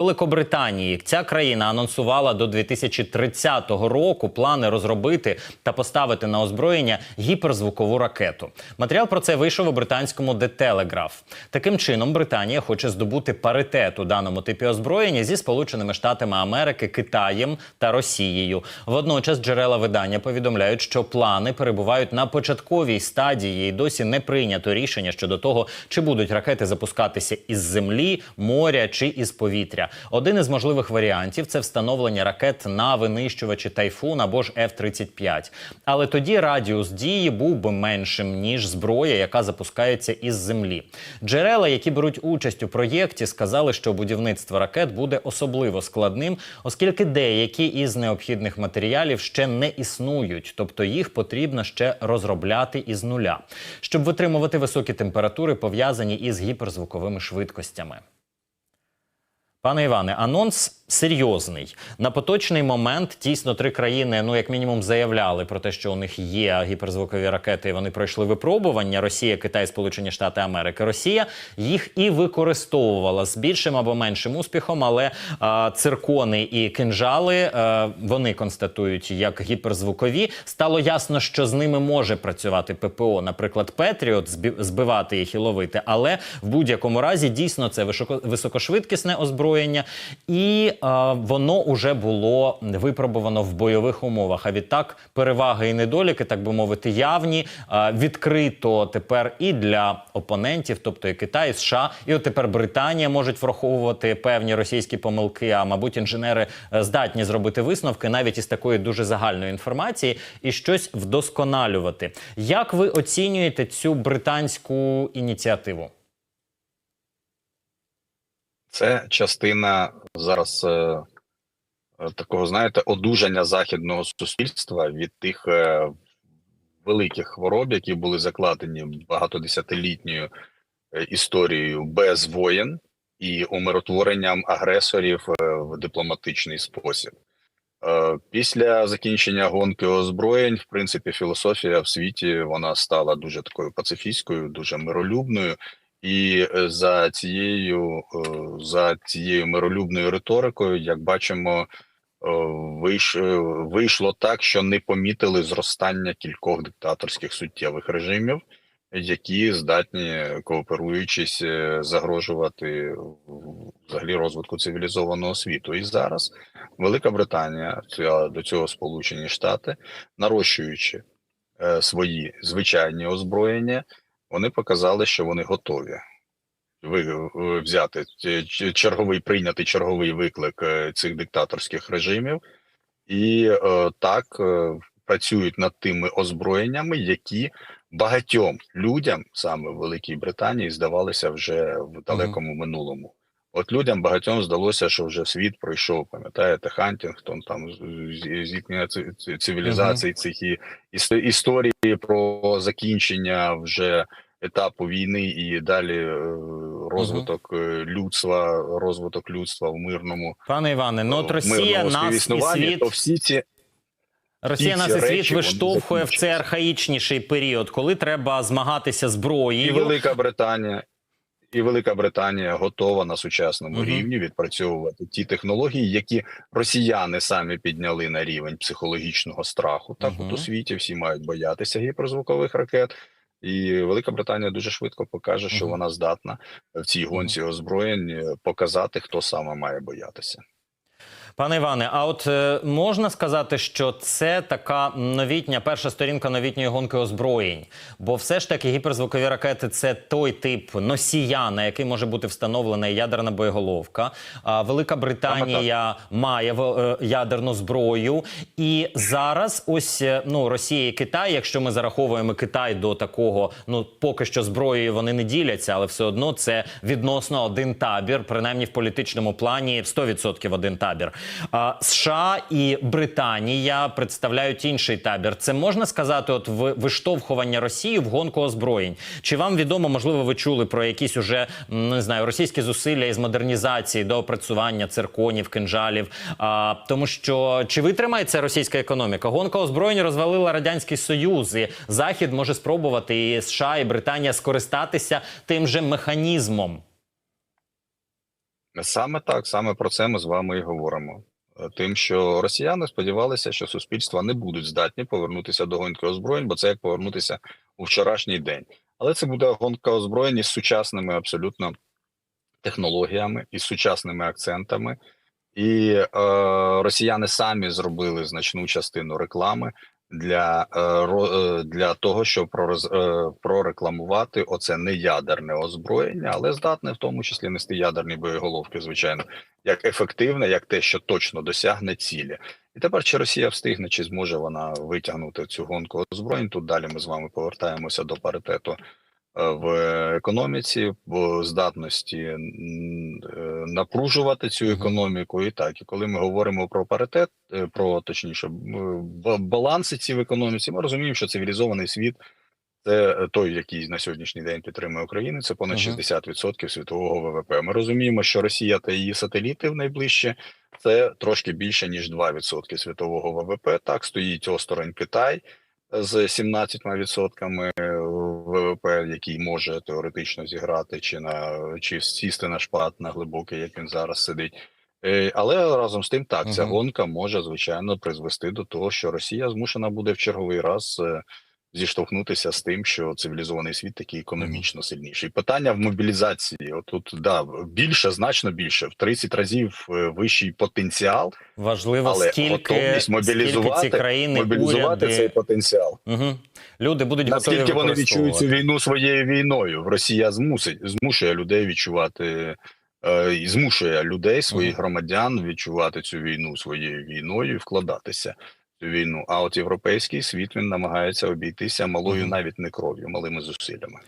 Великобританії ця країна анонсувала до 2030 року плани розробити та поставити на озброєння гіперзвукову ракету. Матеріал про це вийшов у британському The Telegraph. Таким чином, Британія хоче здобути паритет у даному типі озброєння зі Сполученими Штатами Америки, Китаєм та Росією. Водночас джерела видання повідомляють, що плани перебувають на початковій стадії і досі не прийнято рішення щодо того, чи будуть ракети запускатися із землі, моря чи із повітря. Один із можливих варіантів це встановлення ракет на винищувачі тайфун або ж F-35. Але тоді радіус дії був би меншим ніж зброя, яка запускається із землі. Джерела, які беруть участь у проєкті, сказали, що будівництво ракет буде особливо складним, оскільки деякі із необхідних матеріалів ще не існують, тобто їх потрібно ще розробляти із нуля, щоб витримувати високі температури, пов'язані із гіперзвуковими швидкостями. Пане Іване, анонс серйозний. На поточний момент тісно три країни, ну як мінімум, заявляли про те, що у них є гіперзвукові ракети. і Вони пройшли випробування. Росія, Китай, Сполучені Штати Америки. Росія їх і використовувала з більшим або меншим успіхом, але а, циркони і кинжали а, вони констатують як гіперзвукові. Стало ясно, що з ними може працювати ППО, наприклад, Петріот, збивати їх і ловити. Але в будь-якому разі дійсно це високо- високошвидкісне озброєння, і е, воно вже було випробовано в бойових умовах. А відтак переваги і недоліки, так би мовити, явні е, відкрито тепер і для опонентів, тобто і Китай, і США, і от тепер Британія можуть враховувати певні російські помилки. А мабуть, інженери е, здатні зробити висновки навіть із такої дуже загальної інформації і щось вдосконалювати. Як ви оцінюєте цю британську ініціативу? Це частина зараз е, такого, знаєте, одужання західного суспільства від тих е, великих хвороб, які були закладені багатодесятилітньою е, історією без воєн і умиротворенням агресорів е, в дипломатичний спосіб. Е, Після закінчення гонки озброєнь, в принципі, філософія в світі вона стала дуже такою пацифістською, дуже миролюбною. І е, за цією е, за цією миролюбною риторикою, як бачимо, е, вийш, вийшло так, що не помітили зростання кількох диктаторських суттєвих режимів, які здатні кооперуючись загрожувати взагалі розвитку цивілізованого світу. І зараз Велика Британія, до цього Сполучені Штати, нарощуючи свої звичайні озброєння, вони показали, що вони готові. Е, взяти ч- черговий прийняти черговий виклик е, цих диктаторських режимів, і е, так е, працюють над тими озброєннями, які багатьом людям саме в Великій Британії здавалися вже в далекому минулому. От людям багатьом здалося, що вже світ пройшов, пам'ятаєте, Хантінгтон, там зіткнення ци- ци- цивілізацій цих і історії про закінчення вже етапу війни і далі е, розвиток е, людства, розвиток людства в мирному Пане Іване, ну от е, Росія нас і світ то всі ці Росія нас і світ виштовхує в цей архаїчніший період, коли треба змагатися зброєю. і. Велика Британія. І Велика Британія готова на сучасному Мгм. рівні відпрацьовувати ті технології, які росіяни самі підняли на рівень психологічного страху. Так, Мгм. от у світі всі мають боятися гіперзвукових ракет, і Велика Британія дуже швидко покаже, що Мгм. вона здатна в цій гонці озброєнь е, показати, хто саме має боятися. Пане Іване, а от е, можна сказати, що це така новітня перша сторінка новітньої гонки озброєнь, бо все ж таки гіперзвукові ракети це той тип носія, на який може бути встановлена ядерна боєголовка. А Велика Британія має е, ядерну зброю, і зараз ось е, ну Росія і Китай, якщо ми зараховуємо Китай до такого, ну поки що зброєю вони не діляться, але все одно це відносно один табір, принаймні в політичному плані 100% один табір. США і Британія представляють інший табір. Це можна сказати, от виштовхування Росії в гонку озброєнь. Чи вам відомо, можливо, ви чули про якісь уже не знаю російські зусилля із модернізації до опрацювання цирконів, кинжалів? А, тому що чи витримає це російська економіка? Гонка озброєнь розвалила радянський союз, і захід може спробувати і США і Британія скористатися тим же механізмом. Саме так, саме про це ми з вами і говоримо. Е, Тим, що росіяни сподівалися, що суспільства не будуть здатні повернутися до гонки озброєнь, бо це як повернутися у вчорашній день. Але це буде гонка озброєнь із сучасними абсолютно технологіями, із сучасними акцентами. І е, росіяни самі зробили значну частину реклами для, е, е, для того, щоб е, прорекламувати оце не ядерне озброєння, але здатне в тому числі нести ядерні боєголовки, звичайно, як ефективне, як те, що точно досягне цілі. І тепер чи Росія встигне, чи зможе вона витягнути цю гонку озброєнь? Тут далі ми з вами повертаємося до паритету в економіці, в здатності е, напружувати цю економіку. І так, і коли ми говоримо про паритет, е, про точніше баланси ці в економіці, ми розуміємо, що цивілізований світ. Це е, той, який на сьогоднішній день підтримує Україну. Це понад Мгм. 60% світового ВВП. Ми розуміємо, що Росія та її сателіти в найближче це трошки більше ніж 2% світового ВВП. Так стоїть осторонь Китай з 17% ВВП, який може теоретично зіграти чи на чи сісти на шпат на глибокий, як він зараз сидить. Е, Але разом з тим, так ця Мгм. гонка може звичайно призвести до того, що Росія змушена буде в черговий раз е, зіштовхнутися з тим, що цивілізований світ такий економічно сильніший. Питання в мобілізації. Отут да більше, значно більше, в 30 разів е, вищий потенціал, Важливо, але скільки, готовність скільки мобілізувати, ці країни, мобілізувати уряди, цей потенціал. Угу. люди будуть Наскільки готові вони відчують цю війну своєю війною? Росія змусить змушує людей відчувати е, і змушує людей, своїх громадян відчувати цю війну своєю війною і вкладатися війну. А от європейський світ він намагається обійтися малою навіть не кров'ю, малими зусиллями.